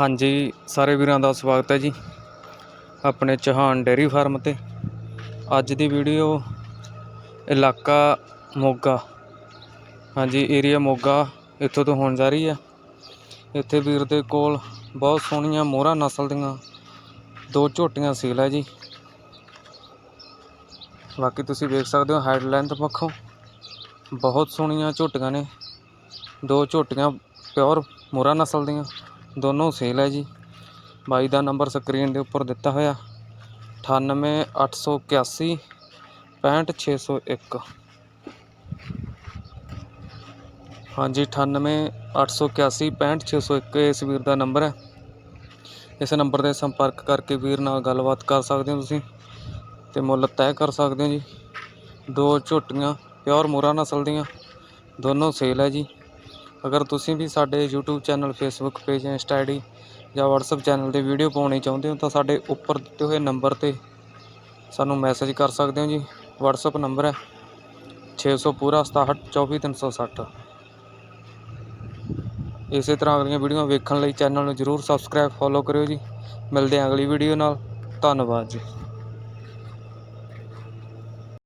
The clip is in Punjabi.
ਹਾਂਜੀ, ਸਾਰੇ ਵੀਰਾਂ ਦਾ ਸਵਾਗਤ ਹੈ ਜੀ। ਆਪਣੇ ਚੌਹਾਨ ਡੇਅਰੀ ਫਾਰਮ ਤੇ। ਅੱਜ ਦੀ ਵੀਡੀਓ ਇਲਾਕਾ ਮੋਗਾ। ਹਾਂਜੀ ਏਰੀਆ ਮੋਗਾ ਇੱਥੋਂ ਤੋਂ ਹੋਣ ਜਾ ਰਹੀ ਹੈ। ਇੱਥੇ ਵੀਰ ਦੇ ਕੋਲ ਬਹੁਤ ਸੋਹਣੀਆਂ ਮੋਹਰਾ ਨਸਲ ਦੀਆਂ ਦੋ ਝੋਟੀਆਂ ਸੇਲ ਹੈ ਜੀ। ਬਾਕੀ ਤੁਸੀਂ ਵੇਖ ਸਕਦੇ ਹੋ ਹਾਈਟ ਲੈਂਥ ਪੱਖੋਂ ਬਹੁਤ ਸੋਹਣੀਆਂ ਝੋਟੀਆਂ ਨੇ। ਦੋ ਝੋਟੀਆਂ ਪਿਓਰ ਮੋਹਰਾ ਨਸਲ ਦੀਆਂ। ਦੋਨੋਂ ਸੇਲ ਹੈ ਜੀ। ਬਾਈ ਦਾ ਨੰਬਰ ਸਕਰੀਨ ਦੇ ਉੱਪਰ ਦਿੱਤਾ ਹੋਇਆ। 98881 65601 ਹਾਂਜੀ 98881 65601 ਇਸ ਵੀਰ ਦਾ ਨੰਬਰ ਹੈ। ਇਸ ਨੰਬਰ ਤੇ ਸੰਪਰਕ ਕਰਕੇ ਵੀਰ ਨਾਲ ਗੱਲਬਾਤ ਕਰ ਸਕਦੇ ਹੋ ਤੁਸੀਂ ਤੇ ਮੁੱਲ ਤੈਅ ਕਰ ਸਕਦੇ ਹੋ ਜੀ। ਦੋ ਝੋਟੀਆਂ, ਪਿਓਰ ਮੋਰਾ ਨਸਲ ਦੀਆਂ, ਦੋਨੋਂ ਸੇਲ ਹੈ ਜੀ। ਅਗਰ ਤੁਸੀਂ ਵੀ ਸਾਡੇ YouTube channel, Facebook page insta ID ਜਾਂ WhatsApp ਚੈਨਲ ਤੇ ਵੀਡੀਓ ਪਾਉਣੀ ਚਾਹੁੰਦੇ ਹੋ ਤਾਂ ਸਾਡੇ ਉੱਪਰ ਦਿੱਤੇ ਹੋਏ ਨੰਬਰ ਤੇ ਸਾਨੂੰ ਮੈਸੇਜ ਕਰ ਸਕਦੇ ਹੋ ਜੀ। WhatsApp ਨੰਬਰ ਹੈ 600 ਪੂਰਾ 6724 ਇਸੇ ਤਰ੍ਹਾਂ ਅਗਲੀਆਂ ਵੀਡੀਓ ਵੇਖਣ ਲਈ ਚੈਨਲ ਨੂੰ ਜਰੂਰ ਸਬਸਕ੍ਰਾਈਬ ਫੋਲੋ ਕਰਿਓ ਜੀ। ਮਿਲਦੇ ਹਾਂ ਅਗਲੀ ਵੀਡੀਓ ਨਾਲ। ਧੰਨਵਾਦ ਜੀ।